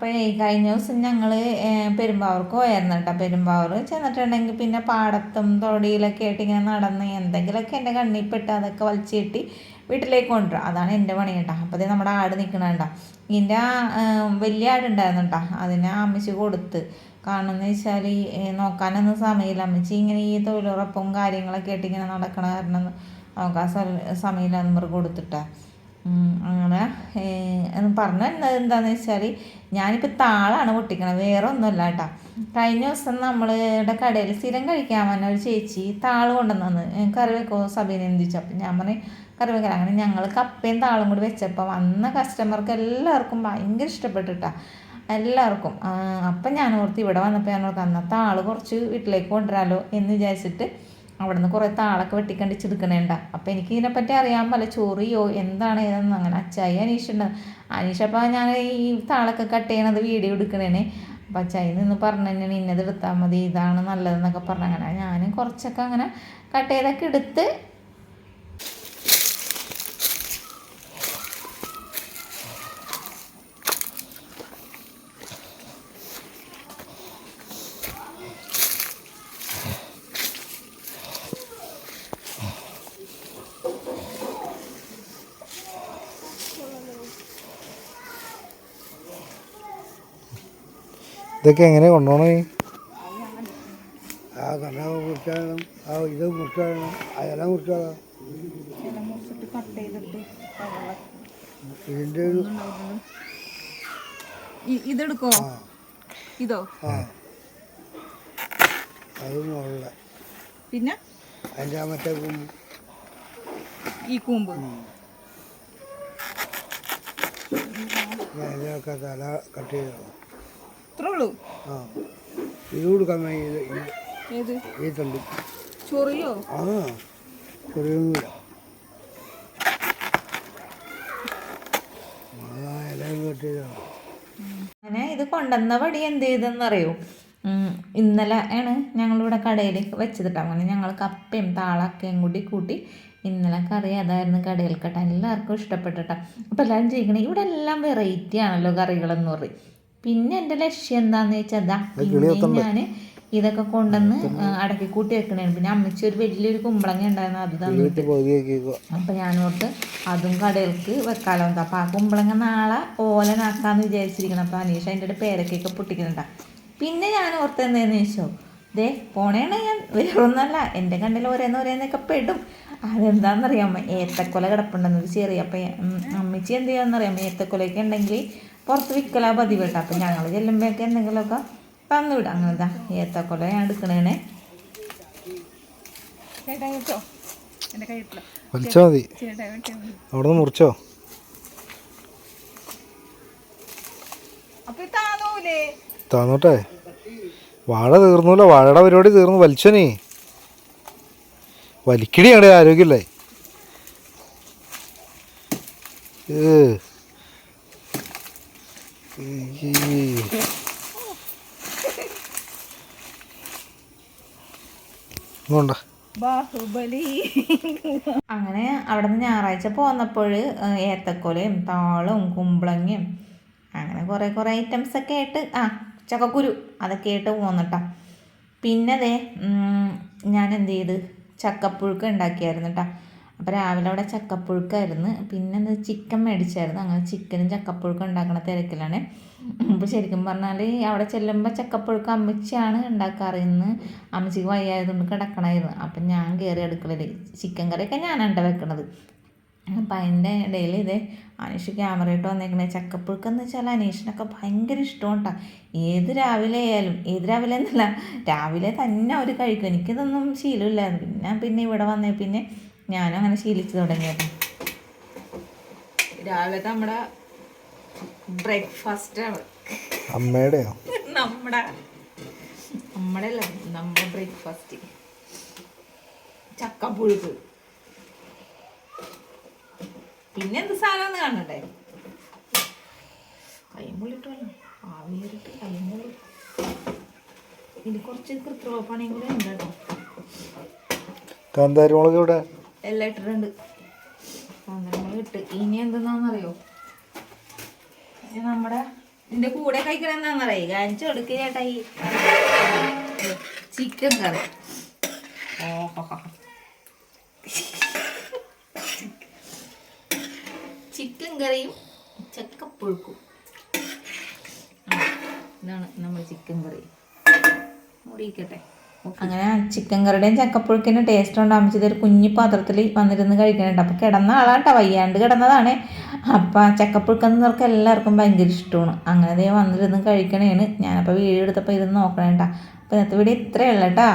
അപ്പോൾ ഈ കഴിഞ്ഞ ദിവസം ഞങ്ങൾ പെരുമ്പാവൂർക്ക് പോയായിരുന്നു കേട്ടോ. പെരുമ്പാവൂർ ചെന്നിട്ടുണ്ടെങ്കിൽ പിന്നെ പാടത്തും തൊടിയിലൊക്കെ ആയിട്ട് ഇങ്ങനെ നടന്ന് എന്തെങ്കിലുമൊക്കെ എന്റെ കണ്ണിൽ പെട്ട് അതൊക്കെ വലിച്ചു കെട്ടി വീട്ടിലേക്ക് കൊണ്ടുവരും. അതാണ് എന്റെ പണി കേട്ടോ. അപ്പോൾ നമ്മുടെ ആട് നിൽക്കണണ്ട ഇതിന്റെ വലിയ ആടുണ്ടായിരുന്നു കേട്ടോ. അതിനെ അമ്മച്ചി കൊടുത്ത്. കാരണം എന്ന് വെച്ചാൽ നോക്കാനൊന്നും സമയമില്ല. അമ്മച്ചി ഇങ്ങനെ ഈ തൊഴിലുറപ്പും കാര്യങ്ങളൊക്കെ ആയിട്ട് ഇങ്ങനെ നടക്കണ കാരണം നോക്കാൻ സമയമില്ല നമ്പർ കൊടുത്തിട്ടാ. ഉം, അങ്ങനെ എന്ന് പറഞ്ഞു വരുന്നത് എന്താണെന്ന് വെച്ചാൽ ഞാനിപ്പോൾ താളാണ് പൊട്ടിക്കണത് വേറെ ഒന്നുമല്ല കേട്ടോ. കഴിഞ്ഞ ദിവസം നമ്മളുടെ കടയിൽ സ്ഥിരം കഴിക്കാൻ വന്ന ഒരു ചേച്ചി താൾ കൊണ്ടുവന്നു കറി വെക്കോ സബീനെ എന്തിച്ചു അപ്പം ഞാൻ പറഞ്ഞു കറി വെക്കാൻ അങ്ങനെ ഞങ്ങൾ കപ്പയും താളും കൂടി വെച്ചപ്പോൾ വന്ന കസ്റ്റമർക്ക് എല്ലാവർക്കും ഭയങ്കര ഇഷ്ടപ്പെട്ടിട്ടാ എല്ലാവർക്കും. അപ്പം ഞാൻ ഓർത്ത് ഇവിടെ വന്നപ്പോൾ ഞാൻ ഓർത്ത് അന്നത്തെ താൾ കുറച്ച് വീട്ടിലേക്ക് കൊണ്ടുവരാമല്ലോ എന്ന് വിചാരിച്ചിട്ട് അവിടെ നിന്ന് കുറേ താളൊക്കെ വെട്ടിക്കണ്ടിച്ചെടുക്കണേണ്ട അപ്പോൾ എനിക്ക് ഇതിനെപ്പറ്റി അറിയാൻ പല ചോറിയോ എന്താണ് ഏതെന്ന് അങ്ങനെ അച്ചായി അനീഷുണ്ട്. അനീഷ് അപ്പോൾ ഞാൻ ഈ താളൊക്കെ കട്ട് ചെയ്യണത് വീഡിയോ എടുക്കണേനെ. അപ്പോൾ അച്ചായി നിന്ന് പറഞ്ഞു തന്നെയാണ് ഇന്നത് എടുത്താൽ മതി. ഇതാണ് നല്ലതെന്നൊക്കെ പറഞ്ഞു. അങ്ങനെ ഞാൻ കുറച്ചൊക്കെ അങ്ങനെ കട്ട് ചെയ്തൊക്കെ എടുത്ത് ഇതൊക്കെ എങ്ങനെ കൊണ്ടുപോകണേ ആ കണ്ണാവ് മുറിച്ചാകണം ആ ഇത് മുറിച്ചാകണം ഇല മുറിച്ചാകണം കട്ട് ചെയ്തിട്ട് ഇതിന്റെ ഒരു ഇതെടുക്കോ ഇതോ? ആ. അത് മുകളിൽ പിന്നെ? അതിന്റെ മറ്റേ കുമ്പ്. ഈ കൂമ്പ്. തല കട്ട് ചെയ്തോ ആ. ഇത് കൊടുക്കാൻ ഇത് ചൊറിയോ? ചെറിയൊന്നുമില്ല. അങ്ങനെ ഇത് കൊണ്ടുവന്ന പടി എന്ത് ചെയ്തെന്നറിയോ? ഉം, ഇന്നലെ ആണ് ഞങ്ങളിവിടെ കടയിൽ വെച്ചിട്ട് അങ്ങനെ ഞങ്ങൾ കപ്പയും താളക്കയും കൂടി കൂട്ടി ഇന്നലെ കറി അതായിരുന്നു കടയിൽ കേട്ടോ എല്ലാവർക്കും ഇഷ്ടപ്പെട്ടിട്ടാ. അപ്പോൾ എല്ലാവരും ചെയ്യിക്കണേ ഇവിടെ എല്ലാം വെറൈറ്റി ആണല്ലോ കറികളെന്ന് പറയും. പിന്നെ എന്റെ ലക്ഷ്യം എന്താണെന്ന് വെച്ചാൽ അതാ ഞാൻ ഇതൊക്കെ കൊണ്ടുവന്ന് അടക്കി കൂട്ടി വെക്കണേ പിന്നെ അമ്മച്ചി ഒരു വലിയൊരു കുമ്പളങ്ങ ഉണ്ടായിരുന്നു അത് തന്നിട്ട് അപ്പൊ ഞാനോട്ട് അതും കടയിലേക്ക് വെക്കാലോ അപ്പം ആ കുമ്പളങ്ങ നാളെ ഓലനാക്കാന്ന് വിചാരിച്ചിരിക്കണം അപ്പം അനീഷ അതിന്റെ ഒരു പേരക്കൊക്കെ പൊട്ടിക്കുന്നുണ്ടാ. പിന്നെ ഞാൻ ഓർത്ത് എന്താന്ന് ചോദിച്ചോ ദേ പോണേണ് ഞാൻ. വേറൊന്നല്ല എന്റെ എന്റെ കണ്ണിൽ ഓരോന്ന് ഓരോന്നൊക്കെ പെടും. അതെന്താണെന്നറിയാമോ ഏത്തക്കൊല കിടപ്പുണ്ടെന്നത് ചെറിയ അപ്പം അമ്മച്ചി എന്ത് ചെയ്യാമെന്നറിയാമോ ഏത്തക്കൊലയൊക്കെ ഉണ്ടെങ്കിൽ പുറത്ത് വിൽക്കലാ പതിവ് കേട്ടോ അപ്പം ഞങ്ങൾ ചെല്ലുമ്പോഴൊക്കെ എന്തെങ്കിലുമൊക്കെ തന്നു വിടാം. അങ്ങനെ ഇതാ ഏത്തക്കൊല ഞാൻ എടുക്കണേനെ മതി. അവിടെ നിന്ന് മുറിച്ചോ? അപ്പൊ താന്നൂലേ? തന്നോട്ടെ. വാഴ തീർന്നൂല. വാഴയുടെ പരിപാടി തീർന്നു. വലിച്ചോനേ വലിക്കടിയാണ് ആരോഗ്യമില്ലേ ഏ. ബാഹുബലി അങ്ങനെ അവിടെ നിന്ന് ഞായറാഴ്ച പോന്നപ്പോൾ ഏത്തക്കൊലയും താളും കുമ്പളങ്ങയും അങ്ങനെ കുറേ കുറേ ഐറ്റംസ് ഒക്കെ ആയിട്ട് ആ ചക്കക്കുരു അതൊക്കെ ആയിട്ട് പോന്നിട്ടാ പിന്നെ അതെ ഞാൻ എന്ത് ചെയ്ത് ചക്കപ്പുഴുക്ക് ഉണ്ടാക്കിയായിരുന്നു കേട്ടോ അപ്പോൾ രാവിലെ അവിടെ ചക്കപ്പുഴുക്കായിരുന്നു. പിന്നെ എന്താ ചിക്കൻ മേടിച്ചായിരുന്നു. അങ്ങനെ ചിക്കനും ചക്കപ്പുഴുക്കും ഉണ്ടാക്കണ തിരക്കിലാണ്. അപ്പോൾ ശരിക്കും പറഞ്ഞാൽ അവിടെ ചെല്ലുമ്പോൾ ചക്കപ്പുഴുക്ക് അമ്മച്ചിയാണ് ഉണ്ടാക്കാറ് ഇന്ന്. അമ്മച്ചിക്ക് വയ്യായതുകൊണ്ട് കിടക്കണമായിരുന്നു അപ്പം ഞാൻ കയറി അടുക്കളയിൽ ചിക്കൻ കറിയൊക്കെ ഞാനാണ് വെക്കണത്. അപ്പം അതിന്റെ ഇടയിൽ ഇതേ അനീഷ് ക്യാമറ ഇട്ട് വന്നേക്കണേ. ചക്കപ്പുഴുക്ക് എന്ന് വെച്ചാൽ അനീഷിനൊക്കെ ഭയങ്കര ഇഷ്ടമുണ്ടാ ഏത് രാവിലെ ആയാലും ഏത് രാവിലെ എന്നല്ല രാവിലെ തന്നെ അവർ കഴിക്കും. എനിക്കിതൊന്നും ശീലമില്ലായിരുന്നു. പിന്നെ പിന്നെ ഇവിടെ വന്നേ പിന്നെ ഞാനും അങ്ങനെ ശീലിച്ചു തുടങ്ങിയത്. രാവിലത്തെ നമ്മുടെ ബ്രേക്ക്ഫാസ്റ്റ് ആണ്. അമ്മയുടെയോ? നമ്മുടെ നമ്മുടെ അല്ല നമ്മുടെ ബ്രേക്ക്ഫാസ്റ്റ് ചക്കപ്പുഴുക്ക് പിന്നെ എന്ത് സാധനം കാണണ്ടേ? കൈമുള്ളിട്ടല്ലോ. ആവിയേറിട്ട് കൈമുള്ളി. ഇനി കുറച്ച് കൃത്രിമപ്പണിയും കൂടെ ഉണ്ട് കേട്ടോ. കാന്താരി മുളക് ഇവിടെ എല്ലാം ഇട്ടിട്ടുണ്ട് അങ്ങനെ ഇട്ട്. ഇനി എന്തെന്നാണെന്നറിയോ നമ്മുടെ ഇതിന്റെ കൂടെ കഴിക്കണ എന്താണെന്നറിയോ കാണിച്ചു കൊടുക്കുക ചേട്ടാ ഈ ചിക്കൻ കറി. ചിക്കൻ കറിയും ചക്കപ്പുഴുക്കും. ഇതാണ് നമ്മൾ ചിക്കൻ കറി. മൂടിയിരിക്കട്ടെ അങ്ങനെ ചിക്കൻ കറിയുടെയും ചക്കപ്പുഴുക്കിന്റെ ടേസ്റ്റ് ഉണ്ടാകുമ്പോൾ ഇതൊരു കുഞ്ഞു പാത്രത്തിൽ വന്നിരുന്ന് കഴിക്കുന്നുണ്ട് അപ്പോൾ കിടന്ന ആളാട്ടോ വയ്യാണ്ട് കിടന്നതാണ്. അപ്പം ചക്കപ്പുഴുക്കെന്നവർക്ക് എല്ലാവർക്കും ഭയങ്കര ഇഷ്ടമാണ്. അങ്ങനെ ദേ വന്നിരുന്ന് കഴിക്കണേണ്. ഞാനപ്പോൾ വീഡിയോ എടുത്തപ്പോൾ ഇരുന്ന് നോക്കണേട്ടാ. അപ്പോൾ ഇന്നത്തെ വീഡിയോ ഇത്രയേ ഉള്ളൂ കേട്ടോ